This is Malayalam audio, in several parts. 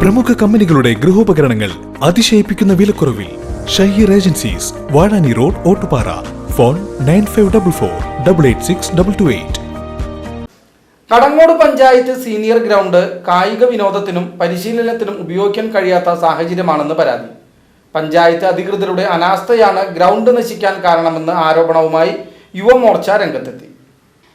പ്രമുഖ കമ്പനികളുടെ ഗൃഹോപകരണങ്ങൾ അതിശയിപ്പിക്കുന്ന വിലക്കുറവിൽ Shaheer agencies Vazhani road Ottupara. Phone nine five double four double eight six double two eight. Kadangode panchayat senior ground കായിക വിനോദത്തിനും പരിശീലനത്തിനും ഉപയോഗിക്കാൻ കഴിയാത്ത സാഹചര്യമാണെന്ന് പരാതി. പഞ്ചായത്ത് അധികൃതരുടെ അനാസ്ഥയാണ് ഗ്രൗണ്ട് നശിക്കാൻ കാരണമെന്ന് ആരോപണവുമായി യുവമോർച്ച രംഗത്തെത്തി.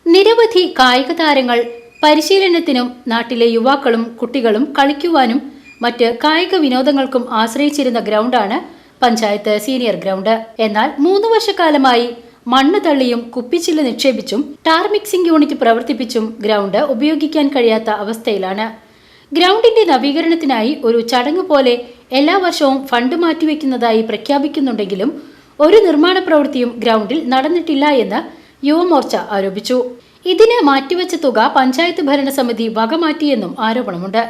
നിരവധി കായിക താരങ്ങൾ പരിശീലനത്തിനും നാട്ടിലെ യുവാക്കളും കുട്ടികളും കളിക്കുവാനും മറ്റ് കായിക വിനോദങ്ങൾക്കും ആശ്രയിച്ചിരുന്ന ഗ്രൗണ്ടാണ് പഞ്ചായത്ത് സീനിയർ ഗ്രൗണ്ട്. എന്നാൽ മൂന്ന് വർഷക്കാലമായി മണ്ണ് തള്ളിയും കുപ്പിച്ചില്ല് നിക്ഷേപിച്ചും ടാർ മിക്സിംഗ് യൂണിറ്റ് പ്രവർത്തിപ്പിച്ചും ഗ്രൗണ്ട് ഉപയോഗിക്കാൻ കഴിയാത്ത അവസ്ഥയിലാണ്. ഗ്രൗണ്ടിന്റെ നവീകരണത്തിനായി ഒരു ചടങ്ങ് പോലെ എല്ലാ വർഷവും ഫണ്ട് മാറ്റിവെക്കുന്നതായി പ്രഖ്യാപിക്കുന്നുണ്ടെങ്കിലും ഒരു നിർമ്മാണ പ്രവൃത്തിയും ഗ്രൗണ്ടിൽ നടന്നിട്ടില്ല എന്ന് യുവമോർച്ച ആരോപിച്ചു. ഇതിന് മാറ്റിവെച്ച തുക പഞ്ചായത്ത് ഭരണസമിതി വകമാറ്റിയെന്നും ആരോപണമുണ്ട്.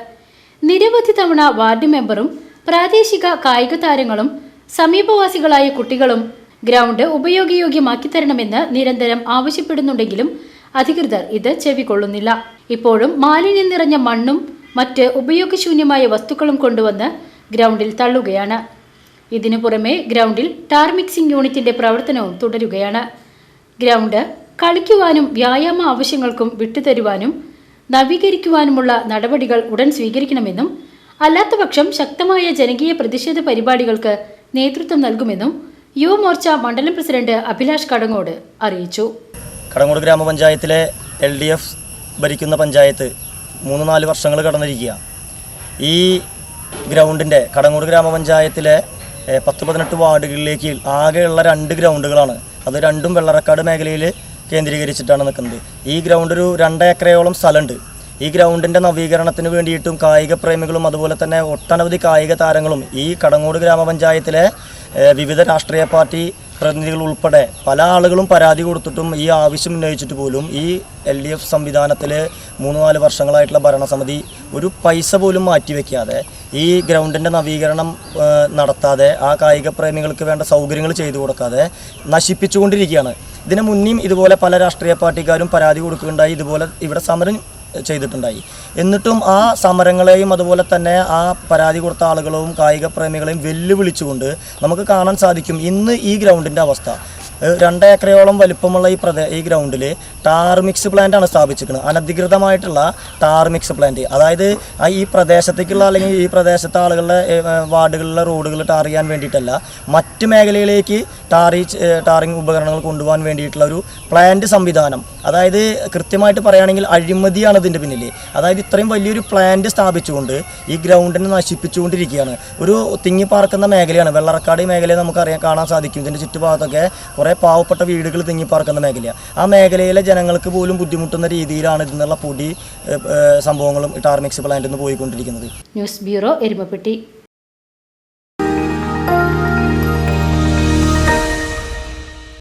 നിരവധി തവണ വാർഡ് മെമ്പറും പ്രാദേശിക കായിക താരങ്ങളും സമീപവാസികളായ കുട്ടികളും ഗ്രൗണ്ട് ഉപയോഗയോഗ്യമാക്കി തരണമെന്ന് നിരന്തരം ആവശ്യപ്പെടുന്നുണ്ടെങ്കിലും അധികൃതർ ഇത് ചെവിക്കൊള്ളുന്നില്ല. ഇപ്പോഴും മാലിന്യം നിറഞ്ഞ മണ്ണും മറ്റ് ഉപയോഗശൂന്യമായ വസ്തുക്കളും കൊണ്ടുവന്ന് ഗ്രൗണ്ടിൽ തള്ളുകയാണ്. ഇതിനു പുറമെ ഗ്രൗണ്ടിൽ ടാർ മിക്സിംഗ് യൂണിറ്റിന്റെ പ്രവർത്തനവും തുടരുകയാണ്. ഗ്രൗണ്ട് കളിക്കുവാനും വ്യായാമ ആവശ്യങ്ങൾക്കും വിട്ടുതരുവാനും നവീകരിക്കുവാനുമുള്ള നടപടികൾ ഉടൻ സ്വീകരിക്കണമെന്നും അല്ലാത്തപക്ഷം ശക്തമായ ജനകീയ പ്രതിഷേധ പരിപാടികൾക്ക് നേതൃത്വം നൽകുമെന്നും യുവമോർച്ച മണ്ഡലം പ്രസിഡന്റ് അഭിലാഷ് കടങ്ങോട് അറിയിച്ചു. കടങ്ങോട് ഗ്രാമപഞ്ചായത്തിലെ എൽ ഡി എഫ് ഭരിക്കുന്ന പഞ്ചായത്ത് മൂന്ന് നാല് വർഷങ്ങൾ കടന്നിരിക്കുക ഈ ഗ്രൗണ്ടിന്റെ കടങ്ങോട് ഗ്രാമപഞ്ചായത്തിലെ പത്ത് പതിനെട്ട് വാർഡുകളിലേക്ക് ആകെയുള്ള രണ്ട് ഗ്രൗണ്ടുകളാണ്. അത് രണ്ടും വെള്ളറക്കാട് മേഖലയിൽ കേന്ദ്രീകരിച്ചിട്ടാണ് നിൽക്കുന്നത്. ഈ ഗ്രൗണ്ട് ഒരു രണ്ടേക്കറയോളം സ്ഥലമുണ്ട്. ഈ ഗ്രൗണ്ടിന്റെ നവീകരണത്തിന് വേണ്ടിയിട്ടും കായിക പ്രേമികളും അതുപോലെ തന്നെ ഒട്ടനവധി കായിക താരങ്ങളും ഈ കടങ്ങോട് ഗ്രാമപഞ്ചായത്തിലെ വിവിധ രാഷ്ട്രീയ പാർട്ടി പ്രതിനിധികൾ ഉൾപ്പെടെ പല ആളുകളും പരാതി കൊടുത്തിട്ടും ഈ ആവശ്യം ഉന്നയിച്ചിട്ട് പോലും ഈ എൽ ഡി എഫ് സംവിധാനത്തിൽ മൂന്ന് നാല് വർഷങ്ങളായിട്ടുള്ള ഭരണസമിതി ഒരു പൈസ പോലും മാറ്റിവെക്കാതെ ഈ ഗ്രൗണ്ടിന്റെ നവീകരണം നടത്താതെ ആ കായിക പ്രേമികൾക്ക് വേണ്ട സൗകര്യങ്ങൾ ചെയ്തു കൊടുക്കാതെ നശിപ്പിച്ചുകൊണ്ടിരിക്കുകയാണ്. ഇതിനു മുന്നേയും ഇതുപോലെ പല രാഷ്ട്രീയ പാർട്ടിക്കാരും പരാതി കൊടുക്കുകയുണ്ടായി. ഇതുപോലെ ഇവിടെ സമരം ചെയ്തിട്ടുണ്ടായി. എന്നിട്ടും ആ സമരങ്ങളെയും അതുപോലെ തന്നെ ആ പരാതി കൊടുത്ത ആളുകളും കായിക പ്രേമികളെയും വെല്ലുവിളിച്ചുകൊണ്ട് നമുക്ക് കാണാൻ സാധിക്കും ഇന്ന് ഈ ഗ്രൗണ്ടിന്റെ അവസ്ഥ. രണ്ട് ഏക്കറയോളം വലിപ്പമുള്ള ഈ പ്രദേ ഈ ഗ്രൗണ്ടിൽ ടാർ മിക്സ് പ്ലാന്റ് ആണ് സ്ഥാപിച്ചിരിക്കുന്നത്. അനധികൃതമായിട്ടുള്ള ടാർ മിക്സ് പ്ലാന്റ്. അതായത് ഈ പ്രദേശത്തേക്കുള്ള അല്ലെങ്കിൽ ഈ പ്രദേശത്തെ ആളുകളുടെ വാർഡുകളിലെ റോഡുകൾ ടാർ ചെയ്യാൻ വേണ്ടിയിട്ടല്ല മറ്റ് മേഖലയിലേക്ക് ടാറി ടാറിങ് ഉപകരണങ്ങൾ കൊണ്ടുപോകാൻ വേണ്ടിയിട്ടുള്ള ഒരു പ്ലാന്റ് സംവിധാനം. അതായത് കൃത്യമായിട്ട് പറയുകയാണെങ്കിൽ അഴിമതിയാണ് ഇതിന്റെ പിന്നിൽ അതായത് ഇത്രയും വലിയൊരു പ്ലാന്റ് സ്ഥാപിച്ചുകൊണ്ട് ഈ ഗ്രൗണ്ടിനെ നശിപ്പിച്ചുകൊണ്ടിരിക്കുകയാണ്. ഒരു തിങ്ങിപ്പാർക്കുന്ന മേഖലയാണ്. വെള്ളറക്കാട് മേഖലയെ നമുക്കറിയാൻ കാണാൻ സാധിക്കും. ഇതിന്റെ ചുറ്റുഭാഗത്തൊക്കെ കുറേ പാവപ്പെട്ട വീടുകൾ തിങ്ങിപ്പാർക്കുന്ന മേഖലയാണ് ആ മേഖലയിലെ ജനങ്ങൾക്ക് പോലും ബുദ്ധിമുട്ടുന്ന രീതിയിലാണ് ഇതിനുള്ള പൊടി സംഭവങ്ങളും ടാർമിക്സ് പ്ലാന്റിൽ നിന്ന് പോയിക്കൊണ്ടിരിക്കുന്നത്. News bureau Erumapetty.